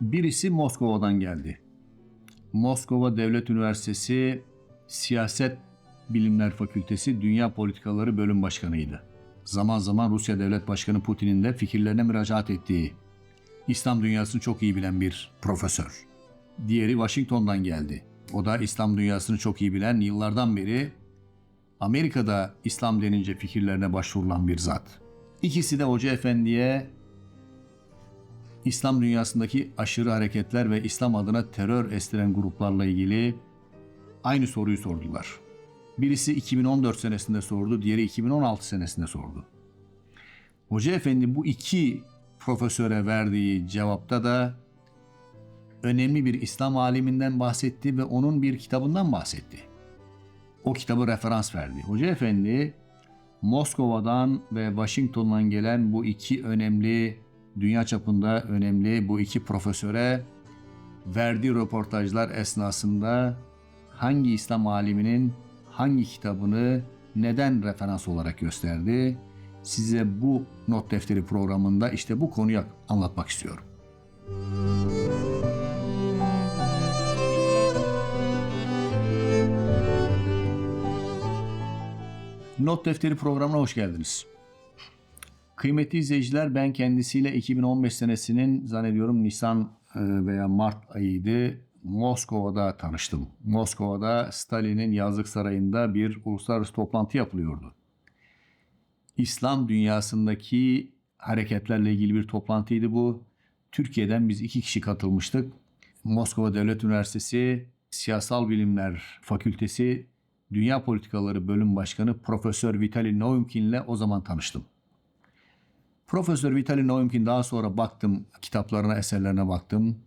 Birisi Moskova'dan geldi. Moskova Devlet Üniversitesi Siyaset Bilimler Fakültesi Dünya Politikaları Bölüm Başkanıydı. Zaman zaman Rusya Devlet Başkanı Putin'in de fikirlerine müracaat ettiği İslam dünyasını çok iyi bilen bir profesör. Diğeri Washington'dan geldi. O da İslam dünyasını çok iyi bilen, yıllardan beri Amerika'da İslam denince fikirlerine başvurulan bir zat. İkisi de Hoca Efendi'ye İslam dünyasındaki aşırı hareketler ve İslam adına terör estiren gruplarla ilgili aynı soruyu sordular. Birisi 2014 senesinde sordu, diğeri 2016 senesinde sordu. Hoca Efendi bu iki profesöre verdiği cevapta da önemli bir İslam aliminden bahsetti ve onun bir kitabından bahsetti. O kitabı referans verdi. Hoca Efendi Moskova'dan ve Washington'dan gelen bu iki önemli dünya çapında önemli bu iki profesöre verdiği röportajlar esnasında hangi İslam aliminin hangi kitabını neden referans olarak gösterdi? Size bu not defteri programında işte bu konuyu anlatmak istiyorum. Not defteri programına hoş geldiniz. Kıymetli izleyiciler ben kendisiyle 2015 senesinin zannediyorum Nisan e, veya Mart ayıydı. Moskova'da tanıştım. Moskova'da Stalin'in yazlık sarayında bir uluslararası toplantı yapılıyordu. İslam dünyasındaki hareketlerle ilgili bir toplantıydı bu. Türkiye'den biz iki kişi katılmıştık. Moskova Devlet Üniversitesi Siyasal Bilimler Fakültesi Dünya Politikaları Bölüm Başkanı Profesör Vitali Noumkin ile o zaman tanıştım. Profesör Vitali Noumkin daha sonra baktım kitaplarına, eserlerine baktım.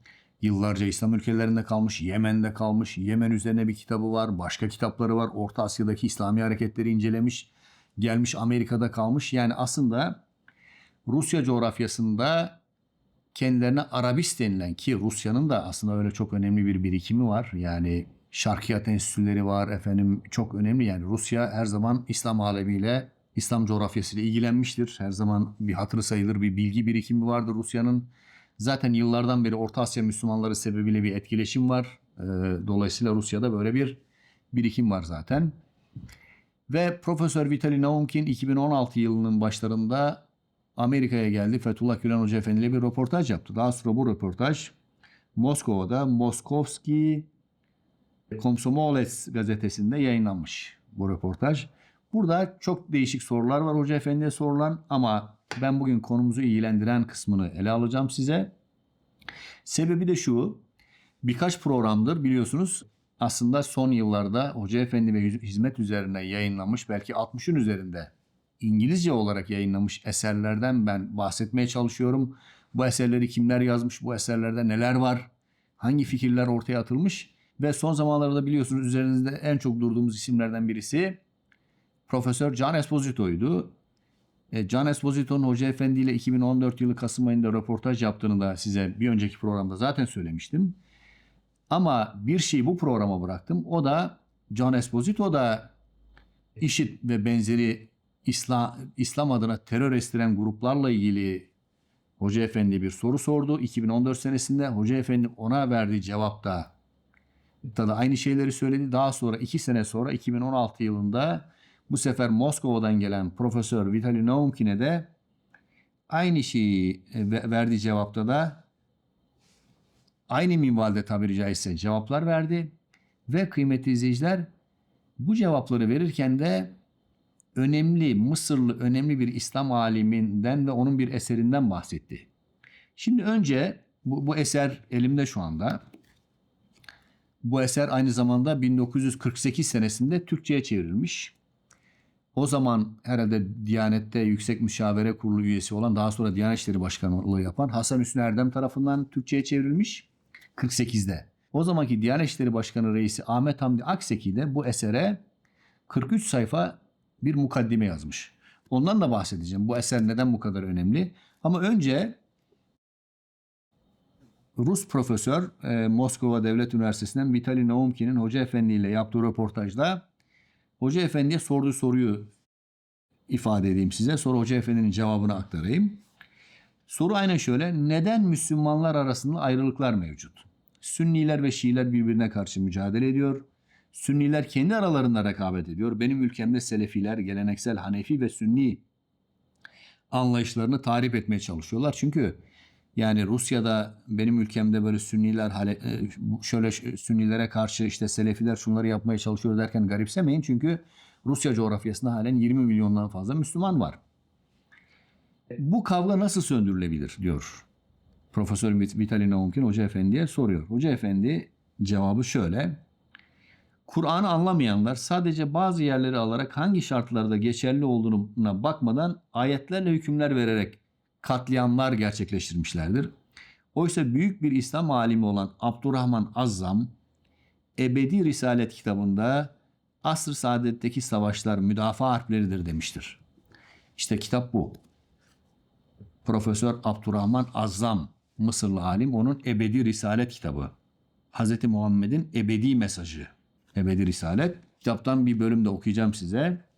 Yıllarca İslam ülkelerinde kalmış, Yemen'de kalmış. Yemen üzerine bir kitabı var, başka kitapları var. Orta Asya'daki İslami hareketleri incelemiş. Gelmiş Amerika'da kalmış. Yani aslında Rusya coğrafyasında kendilerine Arabist denilen ki Rusya'nın da aslında öyle çok önemli bir birikimi var. Yani Şarkiyat enstitüleri var efendim çok önemli yani Rusya her zaman İslam alemiyle İslam coğrafyasıyla ilgilenmiştir. Her zaman bir hatırı sayılır bir bilgi birikimi vardır Rusya'nın. Zaten yıllardan beri Orta Asya Müslümanları sebebiyle bir etkileşim var. Ee, dolayısıyla Rusya'da böyle bir birikim var zaten. Ve Profesör Vitali Naumkin 2016 yılının başlarında Amerika'ya geldi. Fethullah Gülen Hoca Efendi ile bir röportaj yaptı. Daha sonra bu röportaj Moskova'da Moskovski Komsomolets gazetesinde yayınlanmış bu röportaj. Burada çok değişik sorular var Hoca Efendi'ye sorulan ama ben bugün konumuzu ilgilendiren kısmını ele alacağım size. Sebebi de şu. Birkaç programdır biliyorsunuz aslında son yıllarda Hoca Efendi ve hizmet üzerine yayınlanmış belki 60'ın üzerinde İngilizce olarak yayınlamış eserlerden ben bahsetmeye çalışıyorum. Bu eserleri kimler yazmış, bu eserlerde neler var, hangi fikirler ortaya atılmış ve son zamanlarda biliyorsunuz üzerinizde en çok durduğumuz isimlerden birisi Profesör Can Esposito'ydu. E, Can Esposito'nun Hoca Efendi ile 2014 yılı Kasım ayında röportaj yaptığını da size bir önceki programda zaten söylemiştim. Ama bir şeyi bu programa bıraktım. O da Can Esposito da IŞİD ve benzeri İslam, İslam adına terör estiren gruplarla ilgili Hoca Efendi bir soru sordu. 2014 senesinde Hoca Efendi ona verdiği cevapta da aynı şeyleri söyledi. Daha sonra iki sene sonra 2016 yılında bu sefer Moskova'dan gelen Profesör Vitali Naumkin'e de aynı şeyi e, verdiği cevapta da aynı minvalde tabiri caizse cevaplar verdi. Ve kıymetli izleyiciler bu cevapları verirken de önemli Mısırlı önemli bir İslam aliminden ve onun bir eserinden bahsetti. Şimdi önce bu, bu eser elimde şu anda. Bu eser aynı zamanda 1948 senesinde Türkçe'ye çevrilmiş. O zaman herhalde Diyanet'te Yüksek Müşavere Kurulu üyesi olan daha sonra Diyanet İşleri Başkanlığı yapan Hasan Hüsnü Erdem tarafından Türkçe'ye çevrilmiş 48'de. O zamanki Diyanet İşleri Başkanı Reisi Ahmet Hamdi Akseki de bu esere 43 sayfa bir mukaddime yazmış. Ondan da bahsedeceğim. Bu eser neden bu kadar önemli? Ama önce Rus profesör e, Moskova Devlet Üniversitesi'nden Vitali Naumkin'in Hoca Efendi yaptığı röportajda Hoca Efendi'ye sorduğu soruyu ifade edeyim size. Sonra Hoca Efendi'nin cevabını aktarayım. Soru aynen şöyle. Neden Müslümanlar arasında ayrılıklar mevcut? Sünniler ve Şiiler birbirine karşı mücadele ediyor. Sünniler kendi aralarında rekabet ediyor. Benim ülkemde Selefiler geleneksel Hanefi ve Sünni anlayışlarını tarif etmeye çalışıyorlar. Çünkü yani Rusya'da benim ülkemde böyle Sünniler e, şöyle ş- Sünnilere karşı işte Selefiler şunları yapmaya çalışıyor derken garipsemeyin. Çünkü Rusya coğrafyasında halen 20 milyondan fazla Müslüman var. Bu kavga nasıl söndürülebilir diyor. Profesör Vit- Vitali Naumkin Hoca Efendi'ye soruyor. Hoca Efendi cevabı şöyle. Kur'an'ı anlamayanlar sadece bazı yerleri alarak hangi şartlarda geçerli olduğuna bakmadan ayetlerle hükümler vererek katliamlar gerçekleştirmişlerdir. Oysa büyük bir İslam alimi olan Abdurrahman Azzam Ebedi Risalet kitabında asr saadetteki savaşlar müdafaa harpleridir demiştir. İşte kitap bu. Profesör Abdurrahman Azzam Mısırlı alim onun Ebedi Risalet kitabı. Hz. Muhammed'in ebedi mesajı. Ebedi Risalet. Kitaptan bir bölüm de okuyacağım size.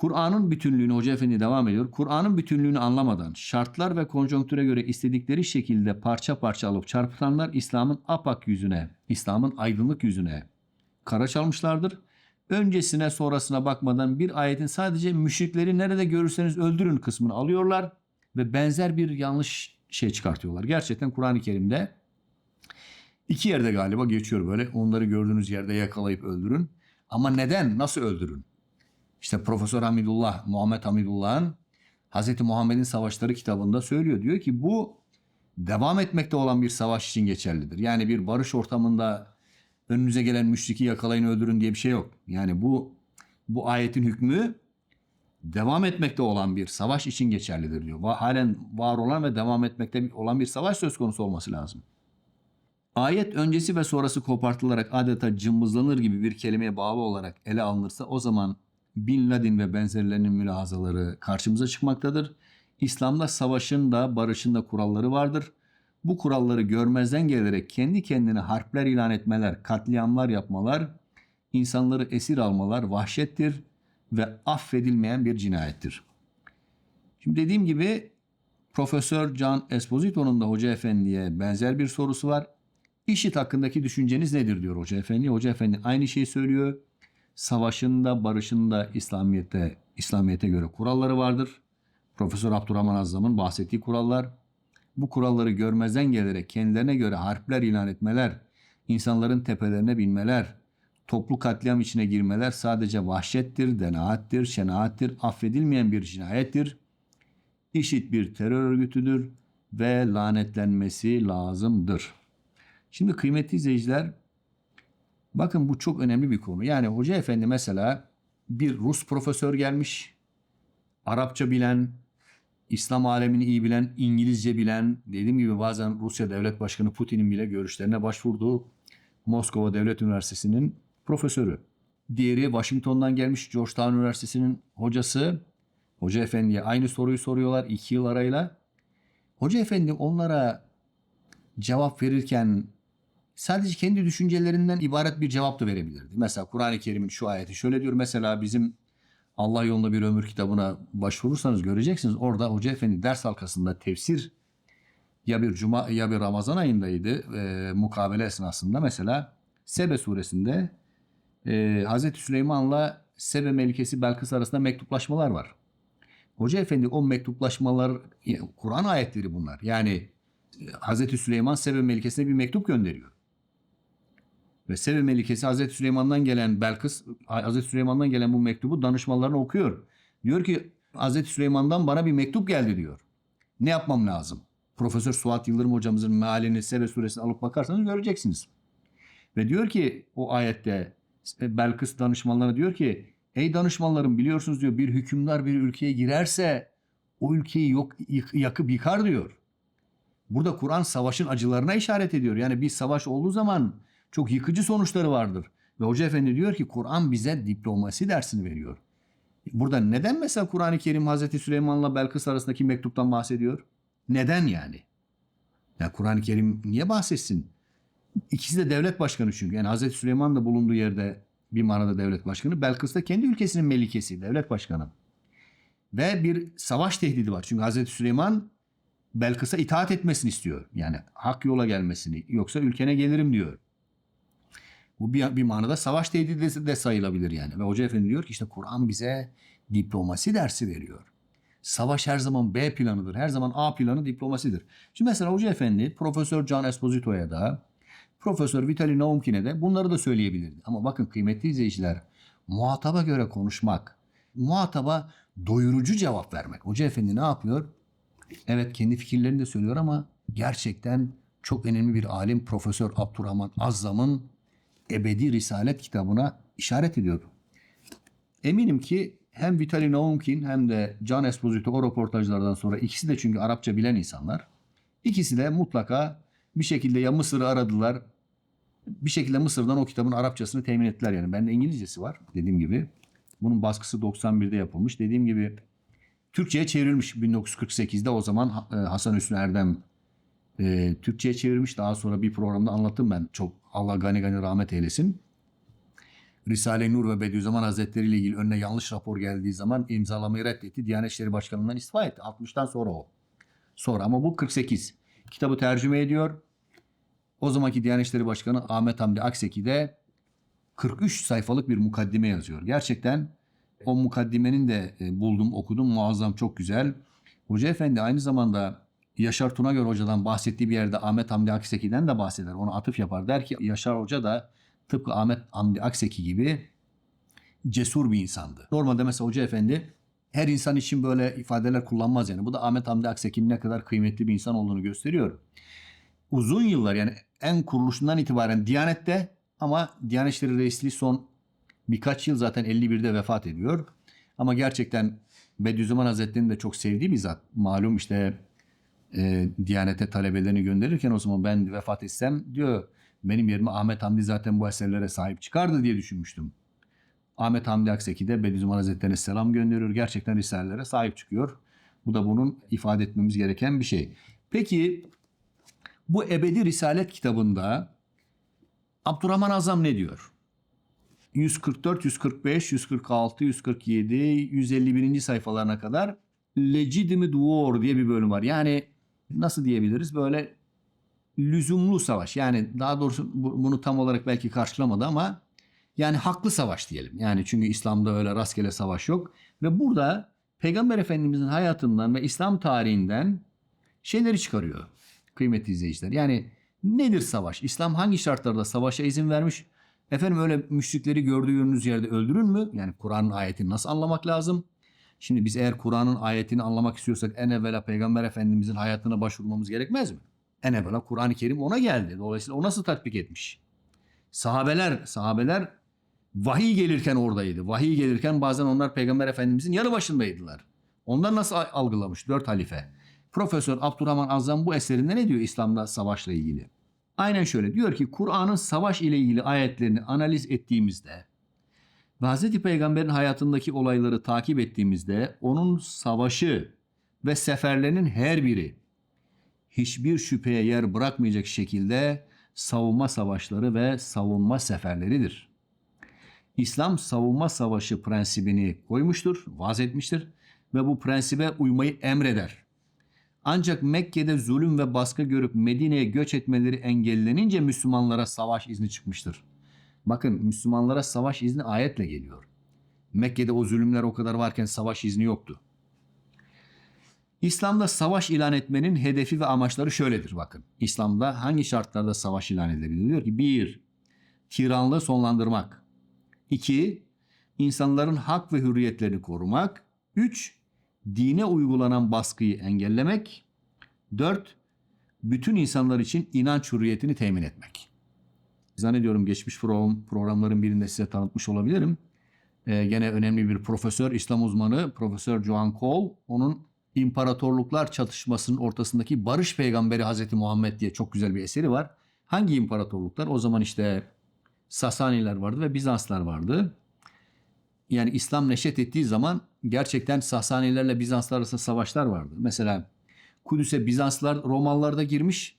Kur'an'ın bütünlüğünü Hoca Efendi devam ediyor. Kur'an'ın bütünlüğünü anlamadan şartlar ve konjonktüre göre istedikleri şekilde parça parça alıp çarpıtanlar İslam'ın apak yüzüne, İslam'ın aydınlık yüzüne kara çalmışlardır. Öncesine sonrasına bakmadan bir ayetin sadece müşrikleri nerede görürseniz öldürün kısmını alıyorlar ve benzer bir yanlış şey çıkartıyorlar. Gerçekten Kur'an-ı Kerim'de iki yerde galiba geçiyor böyle. Onları gördüğünüz yerde yakalayıp öldürün. Ama neden? Nasıl öldürün? İşte Profesör Hamidullah, Muhammed Hamidullah'ın Hz. Muhammed'in Savaşları kitabında söylüyor. Diyor ki bu devam etmekte olan bir savaş için geçerlidir. Yani bir barış ortamında önünüze gelen müşriki yakalayın öldürün diye bir şey yok. Yani bu bu ayetin hükmü devam etmekte olan bir savaş için geçerlidir diyor. Halen var olan ve devam etmekte olan bir savaş söz konusu olması lazım. Ayet öncesi ve sonrası kopartılarak adeta cımbızlanır gibi bir kelimeye bağlı olarak ele alınırsa o zaman Bin Laden ve benzerlerinin mülahazaları karşımıza çıkmaktadır. İslam'da savaşın da barışın da kuralları vardır. Bu kuralları görmezden gelerek kendi kendine harpler ilan etmeler, katliamlar yapmalar, insanları esir almalar vahşettir ve affedilmeyen bir cinayettir. Şimdi dediğim gibi Profesör Can Esposito'nun da Hoca Efendi'ye benzer bir sorusu var. İşit hakkındaki düşünceniz nedir diyor Hoca Efendi. Hoca Efendi aynı şeyi söylüyor. Savaşın da barışın da İslamiyet'te, İslamiyet'e göre kuralları vardır. Profesör Abdurrahman Azzam'ın bahsettiği kurallar. Bu kuralları görmezden gelerek kendilerine göre harpler ilan etmeler, insanların tepelerine binmeler, toplu katliam içine girmeler sadece vahşettir, denaattir, şenaattir, affedilmeyen bir cinayettir. İşit bir terör örgütüdür ve lanetlenmesi lazımdır. Şimdi kıymetli izleyiciler bakın bu çok önemli bir konu. Yani Hoca Efendi mesela bir Rus profesör gelmiş, Arapça bilen, İslam alemini iyi bilen, İngilizce bilen, dediğim gibi bazen Rusya Devlet Başkanı Putin'in bile görüşlerine başvurduğu Moskova Devlet Üniversitesi'nin profesörü. Diğeri Washington'dan gelmiş Georgetown Üniversitesi'nin hocası. Hoca Efendi'ye aynı soruyu soruyorlar iki yıl arayla. Hoca Efendi onlara cevap verirken sadece kendi düşüncelerinden ibaret bir cevap da verebilirdi. Mesela Kur'an-ı Kerim'in şu ayeti şöyle diyor. Mesela bizim Allah yolunda bir ömür kitabına başvurursanız göreceksiniz. Orada Hoca Efendi ders halkasında tefsir ya bir cuma ya bir Ramazan ayındaydı e, mukabele esnasında mesela Sebe suresinde e, Hazreti Süleyman'la Sebe Melikesi Belkıs arasında mektuplaşmalar var. Hoca Efendi o mektuplaşmalar Kur'an ayetleri bunlar. Yani e, Hazreti Süleyman Sebe Melikesi'ne bir mektup gönderiyor. Ve Sebe Melikesi Hazreti Süleyman'dan gelen Belkıs, Hazreti Süleyman'dan gelen bu mektubu danışmanlarına okuyor. Diyor ki Hazreti Süleyman'dan bana bir mektup geldi diyor. Ne yapmam lazım? Profesör Suat Yıldırım hocamızın mealini Sebe suresini alıp bakarsanız göreceksiniz. Ve diyor ki o ayette Belkıs danışmanlarına diyor ki ey danışmanlarım biliyorsunuz diyor bir hükümdar bir ülkeye girerse o ülkeyi yok yakıp yıkar diyor. Burada Kur'an savaşın acılarına işaret ediyor. Yani bir savaş olduğu zaman çok yıkıcı sonuçları vardır. Ve Hoca Efendi diyor ki Kur'an bize diplomasi dersini veriyor. Burada neden mesela Kur'an-ı Kerim Hazreti Süleyman'la Belkıs arasındaki mektuptan bahsediyor? Neden yani? Ya Kur'an-ı Kerim niye bahsetsin? İkisi de devlet başkanı çünkü. Yani Hazreti Süleyman da bulunduğu yerde bir manada devlet başkanı. Belkıs da kendi ülkesinin melikesi, devlet başkanı. Ve bir savaş tehdidi var. Çünkü Hazreti Süleyman Belkıs'a itaat etmesini istiyor. Yani hak yola gelmesini. Yoksa ülkene gelirim diyor. Bu bir, bir manada savaş tehdidi de, sayılabilir yani. Ve Hoca Efendi diyor ki işte Kur'an bize diplomasi dersi veriyor. Savaş her zaman B planıdır. Her zaman A planı diplomasidir. Şimdi mesela Hoca Efendi Profesör Can Esposito'ya da Profesör Vitali Naumkin'e de bunları da söyleyebilirdi. Ama bakın kıymetli izleyiciler muhataba göre konuşmak, muhataba doyurucu cevap vermek. Hoca Efendi ne yapıyor? Evet kendi fikirlerini de söylüyor ama gerçekten çok önemli bir alim Profesör Abdurrahman Azzam'ın Ebedi Risalet kitabına işaret ediyor. Eminim ki hem Vitali Naumkin hem de Can Esposito o röportajlardan sonra ikisi de çünkü Arapça bilen insanlar. İkisi de mutlaka bir şekilde ya Mısır'ı aradılar. Bir şekilde Mısır'dan o kitabın Arapçasını temin ettiler yani. Bende İngilizcesi var dediğim gibi. Bunun baskısı 91'de yapılmış. Dediğim gibi Türkçe'ye çevrilmiş 1948'de o zaman e, Hasan Hüsnü Erdem e, Türkçe'ye çevirmiş. Daha sonra bir programda anlattım ben. Çok Allah gani gani rahmet eylesin. Risale-i Nur ve Bediüzzaman Hazretleri ile ilgili önüne yanlış rapor geldiği zaman imzalamayı reddetti. Diyanet İşleri Başkanlığı'ndan istifa etti. 60'tan sonra o. Sonra ama bu 48. Kitabı tercüme ediyor. O zamanki Diyanet İşleri Başkanı Ahmet Hamdi Akseki de 43 sayfalık bir mukaddime yazıyor. Gerçekten o mukaddimenin de e, buldum, okudum. Muazzam, çok güzel. Hoca Efendi aynı zamanda Yaşar Tunagöl Hoca'dan bahsettiği bir yerde Ahmet Hamdi Akseki'den de bahseder. Ona atıf yapar. Der ki Yaşar Hoca da tıpkı Ahmet Hamdi Akseki gibi cesur bir insandı. Normalde mesela Hoca Efendi her insan için böyle ifadeler kullanmaz yani. Bu da Ahmet Hamdi Akseki'nin ne kadar kıymetli bir insan olduğunu gösteriyor. Uzun yıllar yani en kuruluşundan itibaren Diyanet'te ama Diyanet İşleri Reisliği son birkaç yıl zaten 51'de vefat ediyor. Ama gerçekten Bediüzzaman Hazretleri'nin de çok sevdiği bir zat. Malum işte e, Diyanet'e talebelerini gönderirken o zaman ben vefat etsem diyor benim yerime Ahmet Hamdi zaten bu eserlere sahip çıkardı diye düşünmüştüm. Ahmet Hamdi Akseki de Bediüzzaman Hazretleri'ne selam gönderiyor. Gerçekten risalelere sahip çıkıyor. Bu da bunun ifade etmemiz gereken bir şey. Peki bu Ebedi Risalet kitabında Abdurrahman Azam ne diyor? 144, 145, 146, 147, 151. sayfalarına kadar Legitimate War diye bir bölüm var. Yani nasıl diyebiliriz? Böyle lüzumlu savaş. Yani daha doğrusu bunu tam olarak belki karşılamadı ama yani haklı savaş diyelim. Yani çünkü İslam'da öyle rastgele savaş yok. Ve burada Peygamber Efendimizin hayatından ve İslam tarihinden şeyleri çıkarıyor kıymetli izleyiciler. Yani nedir savaş? İslam hangi şartlarda savaşa izin vermiş? Efendim öyle müşrikleri gördüğünüz yerde öldürün mü? Yani Kur'an'ın ayetini nasıl anlamak lazım? Şimdi biz eğer Kur'an'ın ayetini anlamak istiyorsak en evvela Peygamber Efendimizin hayatına başvurmamız gerekmez mi? En evvela Kur'an-ı Kerim ona geldi. Dolayısıyla o nasıl tatbik etmiş? Sahabeler, sahabeler vahiy gelirken oradaydı. Vahiy gelirken bazen onlar Peygamber Efendimizin yanı başındaydılar. Onlar nasıl algılamış? Dört halife. Profesör Abdurrahman Azzam bu eserinde ne diyor İslam'da savaşla ilgili? Aynen şöyle diyor ki Kur'an'ın savaş ile ilgili ayetlerini analiz ettiğimizde Hz. Peygamber'in hayatındaki olayları takip ettiğimizde onun savaşı ve seferlerinin her biri hiçbir şüpheye yer bırakmayacak şekilde savunma savaşları ve savunma seferleridir. İslam savunma savaşı prensibini koymuştur, vaz etmiştir ve bu prensibe uymayı emreder. Ancak Mekke'de zulüm ve baskı görüp Medine'ye göç etmeleri engellenince Müslümanlara savaş izni çıkmıştır. Bakın Müslümanlara savaş izni ayetle geliyor. Mekke'de o zulümler o kadar varken savaş izni yoktu. İslam'da savaş ilan etmenin hedefi ve amaçları şöyledir bakın. İslam'da hangi şartlarda savaş ilan edilebilir? Diyor ki bir, tiranlığı sonlandırmak. İki, insanların hak ve hürriyetlerini korumak. Üç, dine uygulanan baskıyı engellemek. 4. Bütün insanlar için inanç hürriyetini temin etmek. Zannediyorum geçmiş program, programların birinde size tanıtmış olabilirim. Ee, gene önemli bir profesör, İslam uzmanı Profesör Joan Cole. Onun İmparatorluklar Çatışmasının ortasındaki Barış Peygamberi Hazreti Muhammed diye çok güzel bir eseri var. Hangi imparatorluklar? O zaman işte Sasaniler vardı ve Bizanslar vardı yani İslam neşet ettiği zaman gerçekten Sasanilerle Bizanslar arasında savaşlar vardı. Mesela Kudüs'e Bizanslar, Romalılar da girmiş.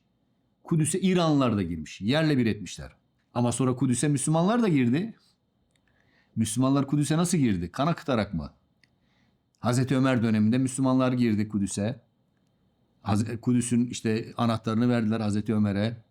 Kudüs'e İranlılar da girmiş. Yerle bir etmişler. Ama sonra Kudüs'e Müslümanlar da girdi. Müslümanlar Kudüs'e nasıl girdi? Kan akıtarak mı? Hazreti Ömer döneminde Müslümanlar girdi Kudüs'e. Kudüs'ün işte anahtarını verdiler Hazreti Ömer'e.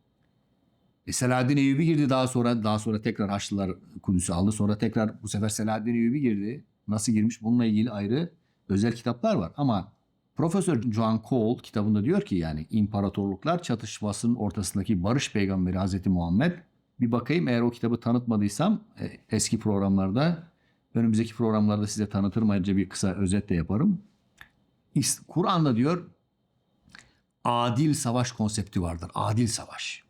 E, Selahaddin Eyyubi girdi daha sonra daha sonra tekrar Haçlılar Kudüs'ü aldı. Sonra tekrar bu sefer Selahaddin Eyyubi girdi. Nasıl girmiş bununla ilgili ayrı özel kitaplar var. Ama Profesör John Cole kitabında diyor ki yani imparatorluklar çatışmasının ortasındaki barış peygamberi Hazreti Muhammed bir bakayım eğer o kitabı tanıtmadıysam e, eski programlarda önümüzdeki programlarda size tanıtırım ayrıca bir kısa özet de yaparım. Kur'an'da diyor adil savaş konsepti vardır. Adil savaş.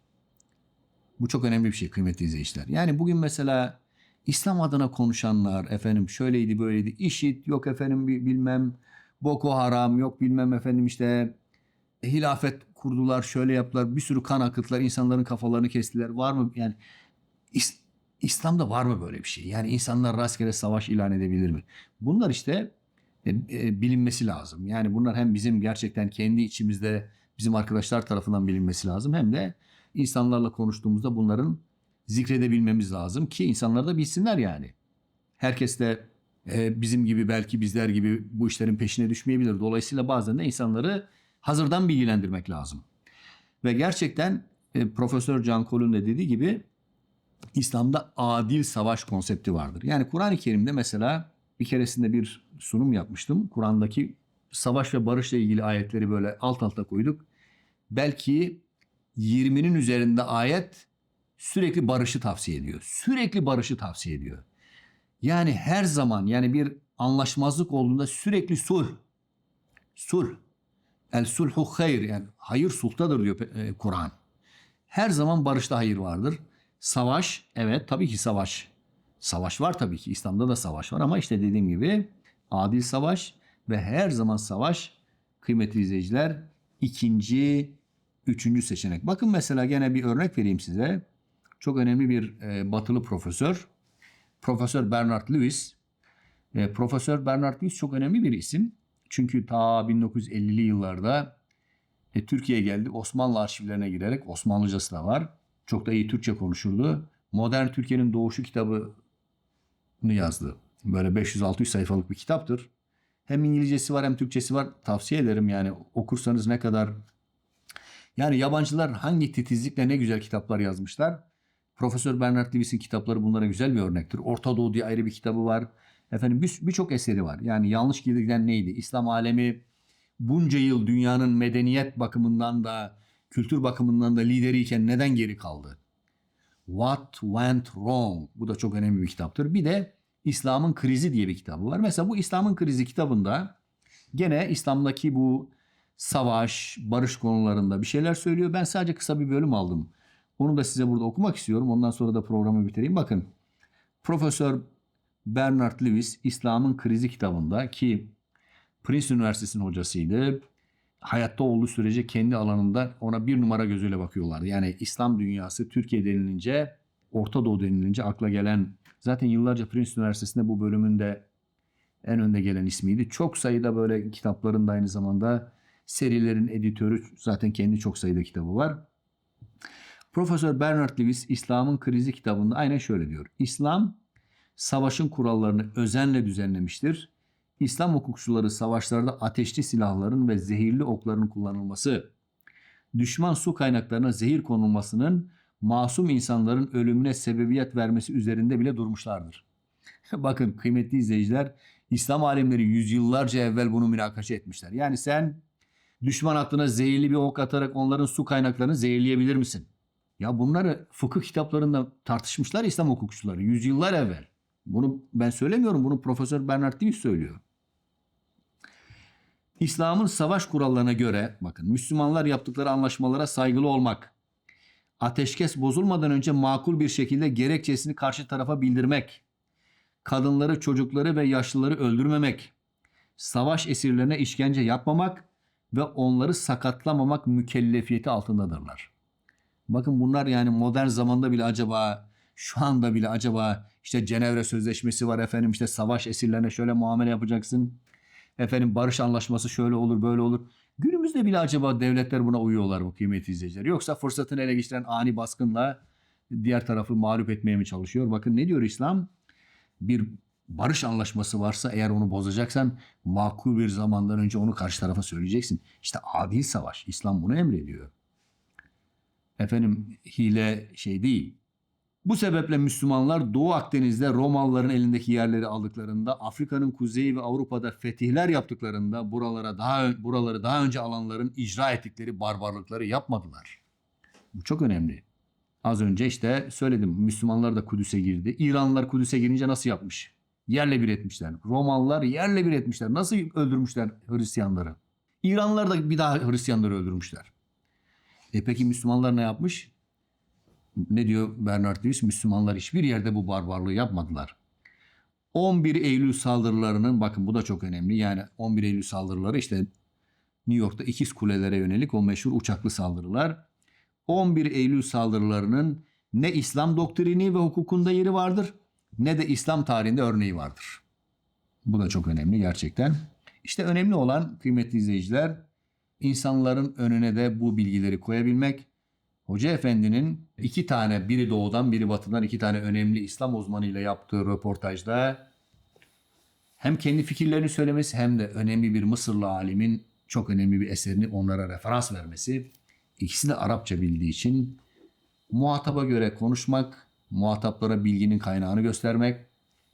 Bu çok önemli bir şey kıymetli izleyiciler. Yani bugün mesela İslam adına konuşanlar efendim şöyleydi böyleydi işit yok efendim bi- bilmem Boko Haram yok bilmem efendim işte hilafet kurdular şöyle yaptılar. Bir sürü kan akıttılar insanların kafalarını kestiler. Var mı yani İs- İslam'da var mı böyle bir şey? Yani insanlar rastgele savaş ilan edebilir mi? Bunlar işte e, e, bilinmesi lazım. Yani bunlar hem bizim gerçekten kendi içimizde bizim arkadaşlar tarafından bilinmesi lazım hem de insanlarla konuştuğumuzda bunların zikredebilmemiz lazım ki insanlar da bilsinler yani. Herkes de e, bizim gibi belki bizler gibi bu işlerin peşine düşmeyebilir. Dolayısıyla bazen de insanları hazırdan bilgilendirmek lazım. Ve gerçekten e, Profesör Can Col'un da dediği gibi İslam'da adil savaş konsepti vardır. Yani Kur'an-ı Kerim'de mesela bir keresinde bir sunum yapmıştım. Kur'an'daki savaş ve barışla ilgili ayetleri böyle alt alta koyduk. Belki 20'nin üzerinde ayet sürekli barışı tavsiye ediyor. Sürekli barışı tavsiye ediyor. Yani her zaman yani bir anlaşmazlık olduğunda sürekli sulh. Sulh. El sulhu hayır yani hayır sulhtadır diyor e, Kur'an. Her zaman barışta hayır vardır. Savaş evet tabii ki savaş. Savaş var tabii ki İslam'da da savaş var ama işte dediğim gibi adil savaş ve her zaman savaş kıymetli izleyiciler ikinci, üçüncü seçenek. Bakın mesela gene bir örnek vereyim size. Çok önemli bir e, batılı profesör. Profesör Bernard Lewis. E, profesör Bernard Lewis çok önemli bir isim. Çünkü ta 1950'li yıllarda e, Türkiye'ye geldi. Osmanlı arşivlerine girerek Osmanlıcası da var. Çok da iyi Türkçe konuşurdu. Modern Türkiye'nin Doğuşu kitabını yazdı. Böyle 500-600 sayfalık bir kitaptır. Hem İngilizcesi var hem Türkçesi var. Tavsiye ederim yani okursanız ne kadar yani yabancılar hangi titizlikle ne güzel kitaplar yazmışlar. Profesör Bernard Lewis'in kitapları bunlara güzel bir örnektir. Orta Doğu diye ayrı bir kitabı var. Efendim bir- birçok eseri var. Yani yanlış giden neydi? İslam alemi bunca yıl dünyanın medeniyet bakımından da kültür bakımından da lideriyken neden geri kaldı? What Went Wrong? Bu da çok önemli bir kitaptır. Bir de İslam'ın Krizi diye bir kitabı var. Mesela bu İslam'ın Krizi kitabında gene İslam'daki bu savaş, barış konularında bir şeyler söylüyor. Ben sadece kısa bir bölüm aldım. Onu da size burada okumak istiyorum. Ondan sonra da programı bitireyim. Bakın Profesör Bernard Lewis İslam'ın Krizi kitabında ki Princeton Üniversitesi'nin hocasıydı. Hayatta olduğu sürece kendi alanında ona bir numara gözüyle bakıyorlardı. Yani İslam dünyası Türkiye denilince, Orta Doğu denilince akla gelen zaten yıllarca Princeton Üniversitesi'nde bu bölümünde en önde gelen ismiydi. Çok sayıda böyle kitapların da aynı zamanda serilerin editörü zaten kendi çok sayıda kitabı var. Profesör Bernard Lewis İslam'ın Krizi kitabında aynen şöyle diyor. İslam savaşın kurallarını özenle düzenlemiştir. İslam hukukçuları savaşlarda ateşli silahların ve zehirli okların kullanılması, düşman su kaynaklarına zehir konulmasının masum insanların ölümüne sebebiyet vermesi üzerinde bile durmuşlardır. Bakın kıymetli izleyiciler, İslam alimleri yüzyıllarca evvel bunu münakaşa etmişler. Yani sen düşman hattına zehirli bir ok atarak onların su kaynaklarını zehirleyebilir misin? Ya bunları fıkıh kitaplarında tartışmışlar İslam hukukçuları yüzyıllar evvel. Bunu ben söylemiyorum. Bunu Profesör Bernard Lewis söylüyor. İslam'ın savaş kurallarına göre bakın Müslümanlar yaptıkları anlaşmalara saygılı olmak, ateşkes bozulmadan önce makul bir şekilde gerekçesini karşı tarafa bildirmek, kadınları, çocukları ve yaşlıları öldürmemek, savaş esirlerine işkence yapmamak ve onları sakatlamamak mükellefiyeti altındadırlar. Bakın bunlar yani modern zamanda bile acaba şu anda bile acaba işte Cenevre Sözleşmesi var efendim işte savaş esirlerine şöyle muamele yapacaksın. Efendim barış anlaşması şöyle olur böyle olur. Günümüzde bile acaba devletler buna uyuyorlar mı kıymetli izleyiciler? Yoksa fırsatını ele geçiren ani baskınla diğer tarafı mağlup etmeye mi çalışıyor? Bakın ne diyor İslam? Bir barış anlaşması varsa eğer onu bozacaksan makul bir zamandan önce onu karşı tarafa söyleyeceksin. İşte adil savaş. İslam bunu emrediyor. Efendim hile şey değil. Bu sebeple Müslümanlar Doğu Akdeniz'de Romalıların elindeki yerleri aldıklarında, Afrika'nın kuzeyi ve Avrupa'da fetihler yaptıklarında buralara daha buraları daha önce alanların icra ettikleri barbarlıkları yapmadılar. Bu çok önemli. Az önce işte söyledim Müslümanlar da Kudüs'e girdi. İranlılar Kudüs'e girince nasıl yapmış? Yerle bir etmişler. Romalılar yerle bir etmişler. Nasıl öldürmüşler Hristiyanları? İranlılar da bir daha Hristiyanları öldürmüşler. E peki Müslümanlar ne yapmış? Ne diyor Bernard Lewis? Müslümanlar hiçbir yerde bu barbarlığı yapmadılar. 11 Eylül saldırılarının bakın bu da çok önemli. Yani 11 Eylül saldırıları işte New York'ta ikiz kulelere yönelik o meşhur uçaklı saldırılar. 11 Eylül saldırılarının ne İslam doktrini ve hukukunda yeri vardır ne de İslam tarihinde örneği vardır. Bu da çok önemli gerçekten. İşte önemli olan kıymetli izleyiciler insanların önüne de bu bilgileri koyabilmek. Hoca Efendi'nin iki tane biri doğudan biri batıdan iki tane önemli İslam uzmanıyla yaptığı röportajda hem kendi fikirlerini söylemesi hem de önemli bir Mısırlı alimin çok önemli bir eserini onlara referans vermesi. İkisi de Arapça bildiği için muhataba göre konuşmak, muhataplara bilginin kaynağını göstermek,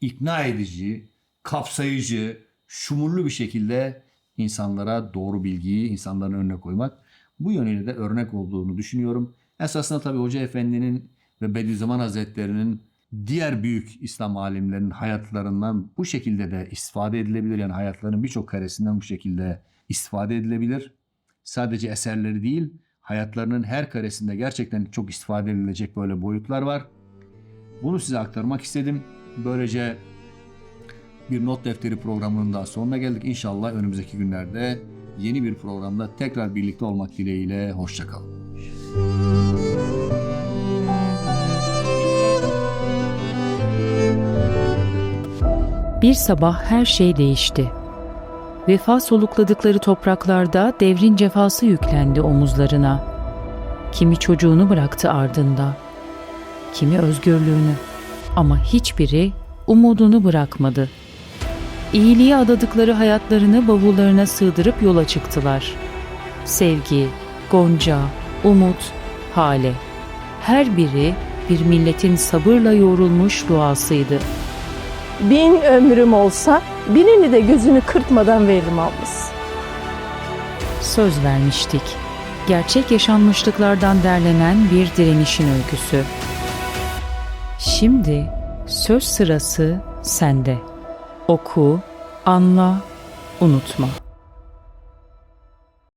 ikna edici, kapsayıcı, şumurlu bir şekilde insanlara doğru bilgiyi insanların önüne koymak. Bu yönüyle de örnek olduğunu düşünüyorum. Esasında tabii Hoca Efendi'nin ve Bediüzzaman Hazretleri'nin diğer büyük İslam alimlerinin hayatlarından bu şekilde de istifade edilebilir. Yani hayatlarının birçok karesinden bu şekilde istifade edilebilir. Sadece eserleri değil, hayatlarının her karesinde gerçekten çok istifade edilecek böyle boyutlar var. Bunu size aktarmak istedim. Böylece bir not defteri programının daha sonuna geldik. İnşallah önümüzdeki günlerde yeni bir programda tekrar birlikte olmak dileğiyle. Hoşçakalın. Bir sabah her şey değişti. Vefa solukladıkları topraklarda devrin cefası yüklendi omuzlarına. Kimi çocuğunu bıraktı ardında, kimi özgürlüğünü ama hiçbiri umudunu bırakmadı. İyiliğe adadıkları hayatlarını bavullarına sığdırıp yola çıktılar. Sevgi, gonca, umut, hale. Her biri bir milletin sabırla yoğrulmuş duasıydı. Bin ömrüm olsa birini de gözünü kırpmadan veririm ablası. Söz vermiştik. Gerçek yaşanmışlıklardan derlenen bir direnişin öyküsü. Şimdi söz sırası sende. Oku, anla, unutma.